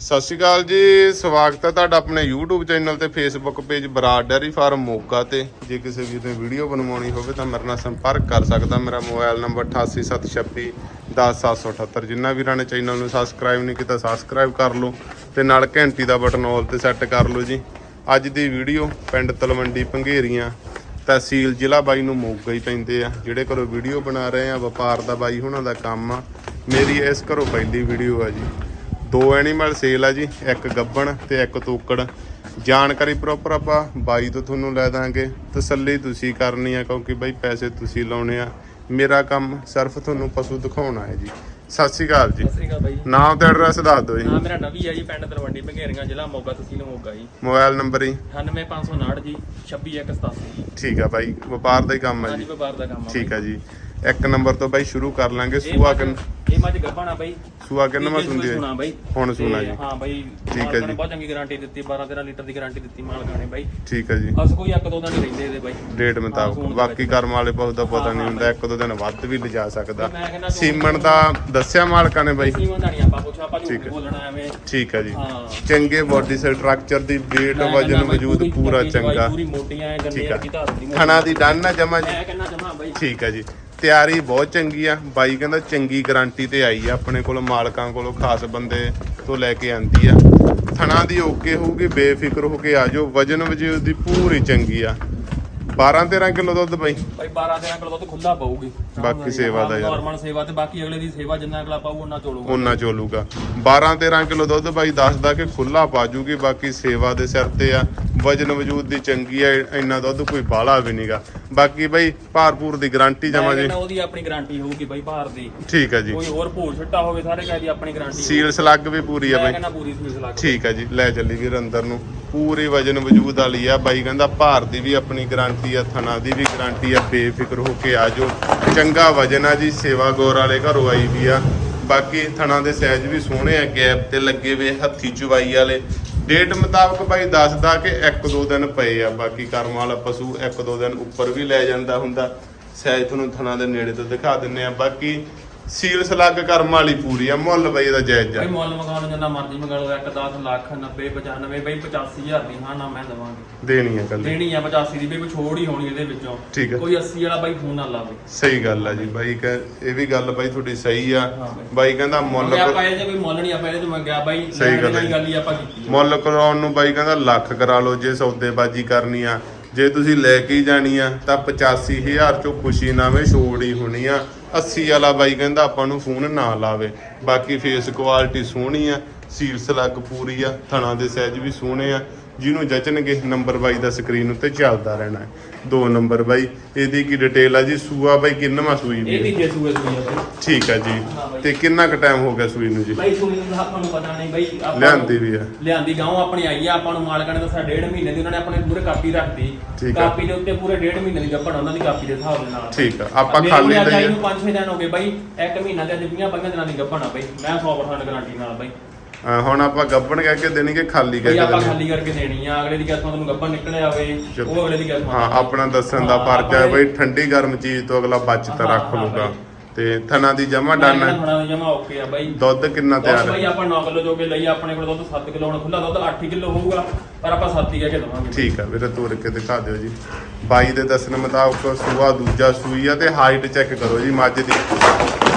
ਸਤਿ ਸ਼੍ਰੀ ਅਕਾਲ ਜੀ, ਸਵਾਗਤ ਹੈ ਤੁਹਾਡਾ ਆਪਣੇ YouTube ਚੈਨਲ ਤੇ Facebook page Brar dairy farm Moga ਤੇ। ਜੇ ਕਿਸੇ ਵੀਰ ਨੇ ਵੀਡੀਓ ਬਣਵਾਉਣੀ ਹੋਵੇ ਤਾਂ ਮੇਰੇ ਨਾਲ ਸੰਪਰਕ ਕਰ ਸਕਦਾ, ਮੇਰਾ ਮੋਬਾਈਲ ਨੰਬਰ 8876 10778 ਜਿੰਨਾ ਵੀਰਾਂ ਨੇ ਚੈਨਲ ਨੂੰ ਸਬਸਕ੍ਰਾਈਬ ਨਹੀਂ ਕੀਤਾ ਸਬਸਕ੍ਰਾਈਬ ਕਰ ਲਓ ਤੇ ਨਾਲ ਘੰਟੀ ਦਾ ਬਟਨ ਆਲ ਤੇ ਸੈੱਟ ਕਰ ਲਓ ਜੀ। ਅੱਜ ਦੀ ਵੀਡੀਓ ਪਿੰਡ ਤਲਵੰਡੀ ਪੰਘੇਰੀਆਂ, ਤਹਿਸੀਲ ਜ਼ਿਲ੍ਹਾ ਬਾਈ ਨੂੰ ਮੋਗਾ ਹੀ ਪੈਂਦੇ ਆ। ਜਿਹੜੇ ਘਰੋਂ ਵੀਡੀਓ ਬਣਾ ਰਹੇ ਆ, ਵਪਾਰ ਦਾ ਬਾਈ ਹੁਣਾਂ ਦਾ ਕੰਮ ਆ। ਮੇਰੀ ਇਸ ਘਰੋਂ ਪਹਿਲੀ ਵੀਡੀਓ ਆ ਜੀ। ਦੋ ਐਨੀਮਲ ਸੇਲ ਆ ਜੀ ਇੱਕ ਗੱਬਣ ਤੇ ਇੱਕ ਤੋਕੜ। ਜਾਣਕਾਰੀ ਪ੍ਰੋਪਰ ਆਪਾਂ ਬਾਈ ਤੋਂ ਤੁਹਾਨੂੰ ਲੈ ਦਾਂਗੇ। ਤਸੱਲੀ ਤੁਸੀਂ ਕਰਨੀ ਆ ਕਿਉਂਕਿ ਬਾਈ ਪੈਸੇ ਤੁਸੀਂ ਲਾਉਣੇ ਆ। ਮੇਰਾ ਕੰਮ ਸਿਰਫ ਤੁਹਾਨੂੰ ਪਸ਼ੂ ਦਿਖਾਉਣਾ ਹੈ ਜੀ। ਸਤਿ ਸ਼੍ਰੀ ਅਕਾਲ ਜੀ। ਸਤਿ ਸ੍ਰੀ ਅਕਾਲ ਬਾਈ ਨਾਮ ਤੇ ਐਡਰੈਸ ਦੱਸ ਦਿਓ ਜੀ। ਨਾਮ ਮੇਰਾ ਨਵੀ ਆ ਜੀ ਪਿੰਡ ਤਲਵੰਡੀ ਭੰਗੇਰੀਆਂ ਜ਼ਿਲ੍ਹਾ ਮੋਗਾ ਤਹਿਸੀਲ ਮੋਗਾ ਜੀ। ਮੋਬਾਈਲ ਨੰਬਰ ਜੀ। 98559 ਜੀ 26187 ਜੀ। ਠੀਕ ਆ ਬਾਈ ਵਪਾਰ ਦਾ ਹੀ ਕੰਮ ਹੈ ਹਾਂਜੀ ਜੀ। ਵਪਾਰ ਦਾ ਕੰਮ ਆ ਠੀਕ ਆ ਜੀ। ਇੱਕ ਨੰਬਰ ਤੋਂ ਬਾਈ ਸ਼ੁਰੂ ਕਰ ਲਾਂਗੇ। ਸੂਆ ਕਿੰਨ ਇਹ ਮੱਝ ਗੱਭਣਾ ਬਾਈ। ਸੂਆ ਕਿੰਨਵਾਂ ਤੀਜੇ ਸੁਣਦੀ ਸੁਣਾ ਹੈ ਹੁਣ ਸੁਣਾ ਜੀ। ਹਾਂ ਬਾਈ ਠੀਕ ਹੈ ਜੀ। ਬਹੁਤ ਚੰਗੀ ਗਾਰੰਟੀ ਦਿੱਤੀ 12 13 ਲੀਟਰ ਦੀ ਗਾਰੰਟੀ ਦਿੱਤੀ ਮਾਲਕਾਂ ਨੇ ਬਾਈ। ਠੀਕ ਆ ਜੀ। ਅਸ ਕੋਈ ਇੱਕ ਦੋ ਦਿਨ ਹੀ ਰਹਿੰਦੇ ਇਹਦੇ ਬਾਈ। ਡੇਟ ਹਾਂ, ਮੁਤਾਬਕ। ਦੇ ਬਾਕੀ। ਕਰਮ ਵਾਲੇ ਬਹੁਤ ਦਾ ਪਤਾ ਹਾਂ, ਨਹੀਂ ਹਾਂ ਹੁੰਦਾ ਇੱਕ ਦੋ ਦਿਨ ਵੱਧ ਵੀ ਲਿਜਾ ਸਕਦਾ। ਮੈਂ ਸੀਮਨ ਦਾ ਦੱਸਿਆ ਮਾਲਕਾਂ ਨੇ ਬਾਈ। ਸੀਮਨ ਦਾ ਨਹੀਂ ਆਪਾਂ ਪੁੱਛਿਆ ਆਪਾਂ ਝੂਠ ਹੈ। ਬੋਲਣਾ ਐਵੇਂ। ਠੀਕ ਆ ਜੀ। ਹਾਂ। ਚੰਗੇ ਬੋਡੀ ਸਟਰਕਚਰ ਦੀ weight ਮੈਂ ਵਜਨ ਵਜੂਦ ਪੂਰੀ ਚੰਗੀ। ਪੂਰੀ ਮੋਟੀਆਂ ਗੰਨੇ ਕੀ ਧਾਰ ਦੀ ਥਣਾ ਦੀ ਡੰਨ ਨਾ ਜਮਾ ਜੀ। ਮੈਂ ਕਹਿੰਦਾ ਜਮਾ ਬਾਈ। ਠੀਕ ਆ ਜੀ। ਤਿਆਰੀ ਬਹੁਤ ਚੰਗੀ ਆ। ਬਾਈ ਕਹਿੰਦਾ ਚੰਗੀ ਗਾਰੰਟੀ ਤੇ ਆਈ ਆ ਆਪਣੇ ਕੋਲ ਮਾਲਕਾਂ ਕੋਲੋਂ ਖਾਸ ਬੰਦੇ ਤੋਂ ਲੈ ਕੇ ਆਂਦੀ ਆ। ਥਣਾ ਦੀ ਓਕੇ ਹੋਊਗੀ ਬੇਫਿਕਰ ਹੋ ਕੇ ਆ ਜਾਓ। ਵਜਨ ਵਜੂਦ ਦੀ ਪੂਰੀ ਚੰਗੀ ਆ। 12 13 ਕਿਲੋ ਦੁੱਧ ਬਾਈ? ਭਾਈ 12 ਦਿਨਾਂ ਕੋਲ ਦੁੱਧ ਖੁੱਲਾ ਪਊਗੀ। ਬਾਕੀ ਸੇਵਾ ਦਾ ਯਾਰ। ਨਾਰਮਲ ਸੇਵਾ ਤੇ ਬਾਕੀ ਅਗਲੇ ਦੀ ਸੇਵਾ ਜਿੰਨਾ ਅਗਲਾ ਪਾਊ ਉਹਨਾਂ ਚੋਲੂਗਾ। ਉਹਨਾਂ ਚੋਲੂਗਾ। 12 13 ਕਿਲੋ ਦੁੱਧ ਬਾਈ ਦੱਸਦਾ ਕਿ ਖੁੱਲਾ ਪਾਜੂਗੀ ਬਾਕੀ ਸੇਵਾ ਦੇ ਸਿਰ ਤੇ ਆ। ਵਜਨ ਵਜੂਦ ਦੀ ਚੰਗੀ ਆ ਇੰਨਾ ਦੁੱਧ ਕੋਈ ਬਾਲਾ ਵੀ ਨਹੀਂਗਾ ਬਾਕੀ ਬਾਈ ਭਾਰਪੂਰ ਦੀ ਗਾਰੰਟੀ ਜਮਾ ਜੀ। ਉਹਦੀ ਆਪਣੀ ਗਾਰੰਟੀ ਹੋਊਗੀ ਭਾਈ ਭਾਰ ਦੀ। ਠੀਕ ਆ ਜੀ। ਕੋਈ ਹੋਰ ਭੂਰ ਛੱਟਾ ਹੋਵੇ ਸਾਰੇ ਕਾਇ ਦੀ ਆਪਣੀ ਗਾਰੰਟੀ ਸੀਲ ਸਲੱਗ ਵੀ ਪੂਰੀ ਆ ਬਾਈ। ਕਹਿੰਦਾ ਪੂਰੀ ਫੀਸ ਲੱਗ ਠੀਕ ਆ ਜੀ ਲੈ ਚੱਲੀ ਵੀਰ ਅੰਦਰ ਨੂੰ। ਪੂਰੀ ਵਜਨ ਵਜੂਦ ਵਾਲੀ ਆ। ਬਾਈ ਕਹਿੰਦਾ ਭਾਰ ਦੀ ਵੀ ਆਪਣੀ ਗਾਰੰਟੀ ਆ ਥਣਾ ਦੀ ਵੀ ਗਾਰੰਟੀ ਆ। ਬੇਫਿਕਰ ਹੋ ਕੇ ਆ ਜਾਓ। ਚੰਗਾ ਵਜਨ ਆ ਜੀ ਸੇਵਾ ਗੌਰ ਵਾਲੇ ਘਰੋਂ ਆਈ ਵੀ ਆ। ਬਾਕੀ ਥਣਾ ਦੇ ਸਾਈਜ਼ ਵੀ ਸੋਹਣੇ ਆ ਗੈਪ ਤੇ ਲੱਗੇ ਵੇ ਹੱਥੀ ਚੁਵਾਈ ਵਾਲੇ। ਡੇਟ ਮੁਤਾਬਕ ਬਾਈ ਦੱਸਦਾ ਕਿ ਇੱਕ ਦੋ ਦਿਨ ਪਏ ਆ, ਬਾਕੀ ਕਰਮ ਵਾਲਾ ਪਸ਼ੂ ਇੱਕ ਦੋ ਦਿਨ ਉੱਪਰ ਵੀ ਲੈ ਜਾਂਦਾ ਹੁੰਦਾ। ਸਾਈਜ਼ ਤੁਹਾਨੂੰ ਥਣਾ ਦੇ ਨੇੜੇ ਤੋਂ ਦਿਖਾ ਦਿੰਨੇ ਆ। ਬਾਕੀ ਸੀਲ ਸਲੱਗ ਕਰਮ ਵਾਲੀ ਪੂਰੀ ਆ ਮੁੱਲ ਬਾਈ ਇਹਦਾ ਜਾਇਜ਼ ਆ। ਭਾਈ ਮੁੱਲ ਮੰਗਾ ਲਓ ਜਿੰਨਾ ਮਰਜ਼ੀ ਮੰਗਾ ਲਓ 1 10 ਲੱਖ 90 95 ਬਈ 85000 ਦੀ ਹਾਂ ਨਾ ਮੈਂ ਦਵਾਂਗੇ। ਦੇਣੀ ਆ ਕੱਲ ਦੇਣੀ ਆ 85 ਦੀ ਬਈ ਕੋਈ ਛੋੜ ਹੀ ਹੋਣੀ ਇਹਦੇ ਵਿੱਚੋਂ। ਠੀਕ ਹੈ। ਕੋਈ 80 ਵਾਲਾ ਬਾਈ ਫੋਨ ਨਾ ਲਾਵੇ। ਸਹੀ ਗੱਲ ਆ ਜੀ ਬਾਈ ਇਹ ਵੀ ਗੱਲ ਬਾਈ ਤੁਹਾਡੀ ਸਹੀ ਆ। ਬਾਈ। ਬਾਈ ਕਹਿੰਦਾ ਮੁੱਲ ਆਪਾਂ ਇਹ ਜੇ ਕੋਈ ਮੁੱਲ ਨਹੀਂ ਆਪਾਂ ਇਹਦੇ ਤੋਂ ਮੰਗਿਆ ਬਾਈ ਸਹੀ ਲੈਣ ਗੱਲ ਹੈ ਦੀ ਗੱਲ ਹੀ ਆਪਾਂ ਕੀਤੀ ਆ। ਮੁੱਲ ਕਰਾਉਣ ਨੂੰ ਬਾਈ ਕਹਿੰਦਾ ਲੱਖ ਕਰਾ ਲਓ ਜੇ ਸੌਦੇਬਾਜ਼ੀ ਕਰਨੀ ਆ ਜੇ ਤੁਸੀਂ ਲੈ ਕੇ ਜਾਣੀ ਆ, ਤਾਂ 85000 ਚੋਂ ਖੁਸ਼ੀ ਨਾਵੇਂ ਛੋੜ ਹੀ ਹੋਣੀ ਆ। 80 ਵਾਲਾ ਬਾਈ ਕਹਿੰਦਾ ਆਪਾਂ ਨੂੰ ਫੋਨ ਨਾ ਲਾਵੇ। ਬਾਕੀ ਫੇਸ ਕੁਆਲਿਟੀ ਸੋਹਣੀ ਆ, ਸੀਲ ਸਲੱਗ ਪੂਰੀ ਆ, ਥਣਾ ਦੇ ਸਾਈਜ਼ ਵੀ ਸੋਹਣੇ ਆ। ਜਿਹਨੂੰ ਜਚਣਗੇ ਨੰਬਰ ਬਾਈ ਦਾ ਸਕਰੀਨ ਉੱਤੇ ਚੱਲਦਾ ਰਹਿਣਾ ਹੈ। ਦੋ ਨੰਬਰ ਬਾਈ ਇਹਦੀ ਕੀ ਡਿਟੇਲ ਆ ਜੀ? ਸੂਆ ਬਾਈ ਕਿੰਨਵਾਂ ਸੂਈ ਵੀ ਇਹ ਹੈ? ਤੀਜੇ ਸੂਏ ਸੂਈ ਆ ਬਾਈ। ਠੀਕ ਆ ਜੀ। ਤੇ ਕਿੰਨਾ ਕੁ ਟਾਈਮ ਹੋ ਗਿਆ ਸੂਈ ਨੂੰ ਜੀ? ਬਾਈ ਸੂਈ ਦਾ ਆਪਾਂ ਨੂੰ ਪਤਾ ਨਹੀਂ ਬਾਈ ਆਪਾਂ ਲਿਆਂਦੀ ਵੀ ਆ। ਲਿਆਂਦੀ ਗਾਉਂ ਆਪਣੀ ਆਈ ਆ ਆਪਾਂ ਨੂੰ ਮਾਲਕਾਂ ਨੇ ਦੱਸਿਆ ਡੇਢ ਮਹੀਨੇ ਦੀ ਉਹਨਾਂ ਨੇ ਆਪਣੇ ਪੂਰੇ ਕਾਪੀ ਰੱਖਦੀ। ਕਾਪੀ ਦੇ ਉੱਤੇ ਪੂਰੇ ਡੇਢ ਮਹੀਨੇ ਦੀ ਗੱਪਣ ਉਹਨਾਂ ਦੀ ਕਾਪੀ ਦੇ ਹਿਸਾਬ ਦੇ ਨਾਲ। ਠੀਕ ਆ ਆਪਾਂ ਖਾਲੀ ਲਈ। ਨੂੰ 5-6 ਦਿਨ ਹੋ ਗਏ ਬਾਈ ਇੱਕ ਮਹੀਨਾ ਤੇ ਅੱਜ 20 ਦਿਨਾਂ ਦੀ ਗੱਪਣ ਆ ਬਾਈ। ਮੈਂ 100% ਗਾਰੰਟੀ ਨਾਲ ਬਾਈ। ਅਹ ਹੁਣ ਆਪਾਂ ਗੱਬਣ ਕਹਿ ਕੇ ਦੇਣੀ ਕਿ ਖਾਲੀ ਕਹਿ ਬਾਈ ਕੇ ਆਪਾਂ ਦੇਣੀ? ਖਾਲੀ ਕਰਕੇ ਦੇਣੀ ਆ ਅਗਲੇ ਦੀ ਕਿਸਮਤ ਨੂੰ ਗੱਪਣ ਨਿਕਲਿਆ ਆਵੇ ਚਲੋ। ਉਹ ਅਗਲੇ ਦੀ ਕਿਸਮਤ ਹਾਂ ਆਪਣਾ ਦੱਸਣ ਦਾ ਹਾਂ, ਹੈ ਬਈ ਠੰਡੀ ਗਰਮ ਚੀਜ਼ ਤੋਂ ਅਗਲਾ ਬਚਤ ਹਾਂ, ਰੱਖ ਹਾਂ ਲੂਗਾ। ਤੇ ਥਣਾ ਦੀ ਜਮਾ ਡਨ। ਹੈ ਥੋੜਾ ਜਮਾ ਓਕੇ ਆ ਬਾਈ। ਦੁੱਧ ਕਿੰਨਾ ਤਿਆਰ ਬਾਈ ਹੈ ਆਪਾਂ 9 ਕਿਲੋ ਜੋ ਕੇ ਲਈ ਆਪਣੇ ਕੋਲ ਦੁੱਧ 7 ਕਿਲੋ ਹੁਣ ਖੁੱਲਾ ਦੁੱਧ 8 ਕਿਲੋ ਹੋਊਗਾ ਪਰ ਆਪਾਂ 7 ਹੀ ਕਹਿ ਕੇ ਦਵਾਂਗੇ। ਠੀਕ ਆ ਵੀਰੇ ਤੋੜ ਕੇ ਦਿਖਾ ਦਿਓ ਜੀ। ਬਾਈ ਦੇ ਦੱਸਣ ਮੁਤਾਬਕ ਸੂਆ ਦੂਜਾ ਸੂਈ ਆ ਤੇ ਹਾਈਟ ਚੈੱਕ ਕਰੋ ਜੀ ਮੱਝ ਦੀ।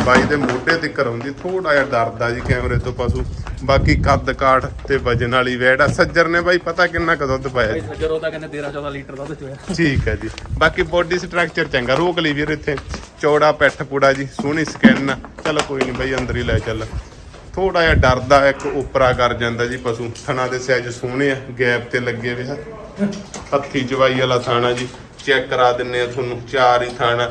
ਬਾਈ ਦੇ ਮੋਢੇ ਤੇ ਕਰਾਉਂਦੀ ਥੋੜਾ ਜਿਹਾ ਡਰਦਾ ਜੀ ਕੈਮਰੇ ਤੋਂ ਪਸ਼ੂ। ਬਾਕੀ ਕੱਦ ਕਾਠ ਤੇ ਵਜਨ ਵਾਲੀ ਵੈੜ ਆ। ਸੱਜਰ ਨੇ ਬਾਈ ਪਤਾ ਕਿੰਨਾ ਕੁ ਦੁੱਧ ਪਾਇਆ। ਜੀ ਸੱਜਰ ਉਹ ਤਾਂ ਕਹਿੰਦੇ 13 14 ਲੀਟਰ ਦੁੱਧ ਚੋਇਆ ਠੀਕ ਹੈ ਜੀ। ਬਾਕੀ ਬੋਡੀ ਸਟਰਕਚਰ ਚੰਗਾ ਰੋਕ ਲਈ ਵੀਰ ਇੱਥੇ। ਚੌੜਾ ਪਿੱਠ ਪੂੜਾ ਜੀ ਸੋਹਣੀ ਸਕਿਨ ਚਲੋ ਕੋਈ ਨਹੀਂ ਬਾਈ ਅੰਦਰ ਹੀ ਲੈ ਚੱਲ। ਥੋੜਾ ਜਿਹਾ ਡਰਦਾ ਇੱਕ ਉਪਰਾ ਕਰ ਜਾਂਦਾ ਜੀ ਪਸ਼ੂ। ਥਣਾ ਦੇ ਸਾਈਜ਼ ਸੋਹਣੇ ਆ ਗੈਪ ਤੇ ਲੱਗੇ ਵੇ ਹੱਥ- ਹੱਥੀ ਜਵਾਈ ਵਾਲਾ ਥਾਣਾ ਜੀ ਚੈੱਕ ਕਰਾ ਦਿੰਨੇ ਆ ਤੁਹਾਨੂੰ ਚਾਰ ਹੀ ਥਾਣਾ।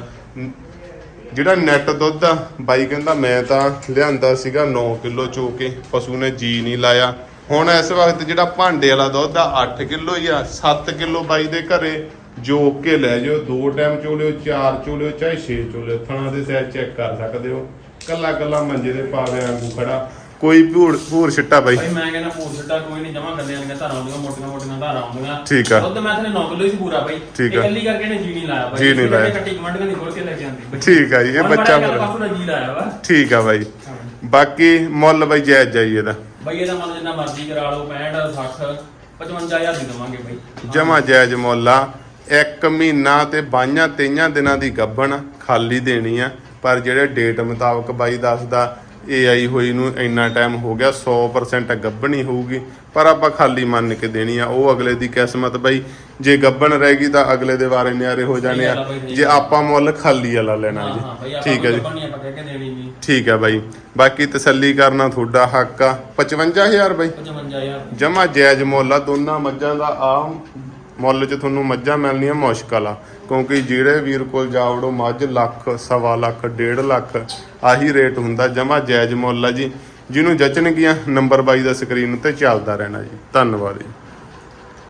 ਜਿਹੜਾ ਨੈਟ ਦੁੱਧ ਆ, ਬਾਈ ਕਹਿੰਦਾ ਮੈਂ ਤਾਂ ਲਿਆਂਦਾ ਸੀਗਾ 9 ਕਿਲੋ ਚੋ ਕੇ, ਪਸ਼ੂ ਨੇ ਜੀ ਨਹੀਂ ਲਾਇਆ। ਹੁਣ ਇਸ ਵਕਤ ਜਿਹੜਾ ਭਾਂਡੇ ਵਾਲਾ ਦੁੱਧ ਆ 8 ਕਿਲੋ ਹੀ ਆ 7 ਕਿਲੋ ਬਾਈ ਦੇ ਘਰੇ, ਜੋ ਕੇ ਲੈ ਜਾਓ, ਦੋ ਟਾਈਮ ਚੋਲਿਓ ਚਾਰ ਚੋਲਿਓ ਚਾਹੇ 6 ਚੋਲਿਓ ਥਣਾ ਦੇ ਸਾਈਜ਼ ਚੈੱਕ ਕਰ ਸਕਦੇ ਹੋ। ਕੱਲਾ ਕੱਲਾ ਮੰਜੇ ਦੇ ਪਾਵੇ ਵਾਂਗੂ ਖੜਾ। ਕੋਈ ਭੂਰ ਭੂਰ ਛਿੱਟਾ ਬਾਈ। ਭਾਈ ਮੈਂ ਕਹਿੰਦਾ ਪੂਰ ਛੱਟਾ ਕੋਈ ਨਹੀਂ ਜਮਾ ਕਰਦੇ ਆਂਦੀਆਂ ਧਾਰਾਂ ਆਉਂਦੀਆਂ ਮੋਟੀਆਂ ਮੋਟੀਆਂ ਧਾਰਾਂ ਆਉਂਦੀਆਂ ਠੀਕ ਆ। ਦੁੱਧ ਮੈਂ ਥਨੇ 9 ਕਿਲੋ ਹੀ ਸੀ ਪੂਰਾ ਬਾਈ। ਠੀਕ ਆ। ਕੱਲੀ ਕਰਕੇ ਨੇ ਜੀ ਨਹੀਂ ਲਾਇਆ ਬਾਈ। ਜੀ ਨਹੀਂ ਲਾਇਆ। ਕੱਟੀ ਕਮੰਡੀਆਂ ਦੀ ਖੋਲ ਕੇ ਲੈ ਕੇ ਆਂਦੀ ਬਾਈ। ਠੀਕ ਆ ਜੀ ਇਹ ਬੱਚਾ ਮੇਰਾ ਪਾਸੋਂ ਦਾ ਜੀ ਲਾਇਆ ਵਾ। ਠੀਕ ਆ ਬਾਈ। ਬਾਕੀ ਮੁੱਲ ਬਾਈ ਜਾਇਜ਼ ਜਾਈ ਇਹਦਾ। ਬਈ ਇਹਦਾ ਮਨ ਜਿੰਨਾ ਮਰਜ਼ੀ ਕਰਾ ਲਓ 65 60 55000 ਦੀ ਦਵਾਂਗੇ ਬਈ। ਜਮਾ ਜਾਇਜ਼ ਮੁੱਲ ਆ। ਇੱਕ ਮਹੀਨਾ ਤੇ ਬਾਈਆਂ ਤੇਈਆਂ ਦਿਨਾਂ ਦੀ ਗੱਭਣ ਖਾਲੀ ਦੇਣੀ ਆ। ਪਰ ਜਿਹੜੇ ਡੇਟ ਮੁਤਾਬਕ ਬਾਈ ਦੱਸਦਾ AI ਹੋਈ ਨੂੰ ਇੰਨਾ ਟਾਈਮ ਹੋ ਗਿਆ 100% ਗੱਭਣੀ ਹੋਊਗੀ ਪਰ ਆਪਾਂ ਖਾਲੀ ਮੰਨ ਕੇ ਦੇਣੀ ਆ ਉਹ ਅਗਲੇ ਦੀ ਕਿਸਮਤ ਬਾਈ ਜੇ ਗੱਭਣ ਰਹਿ ਗਈ ਤਾਂ ਅਗਲੇ ਦੇ ਵਾਰੇ ਨਿਆਰੇ ਹੋ ਜਾਣੇ ਆ ਜੇ ਆਪਾਂ ਮੁੱਲ ਖਾਲੀ ਵਾਲਾ ਲੈਣਾ ਜੀ। ਠੀਕ ਹੈ ਜੀ। ਠੀਕ ਹੈ ਬਾਈ। ਬਾਕੀ ਤਸੱਲੀ ਕਰਨਾ ਤੁਹਾਡਾ ਹੱਕ ਆ। 55000 ਬਾਈ। 55000 ਜਮਾ ਜਾਇਜ਼ ਮੁੱਲ ਆ ਦੋਨਾਂ ਮੱਝਾਂ ਦਾ ਆ ਮੁੱਲ 'ਚ ਤੁਹਾਨੂੰ ਮੱਝਾਂ ਮਿਲਣੀਆਂ ਮੁਸ਼ਕਲ ਆ। ਕਿਉਂਕਿ ਜਿਹੜੇ ਵੀਰ ਕੋਲ ਜਾਵੜੋ ਮੱਝ ਲੱਖ, ਸਵਾ ਲੱਖ, ਡੇਢ ਲੱਖ ਆਹੀ ਰੇਟ ਹੁੰਦਾ, ਜਮਾ ਜਾਇਜ਼ ਮੁੱਲ ਆ ਜੀ। ਜਿਹਨੂੰ ਜਚਣਗੀਆਂ ਨੰਬਰ 22 ਦਾ ਸਕਰੀਨ ਉੱਤੇ ਚੱਲਦਾ ਰਹਿਣਾ ਜੀ। ਧੰਨਵਾਦ ਜੀ।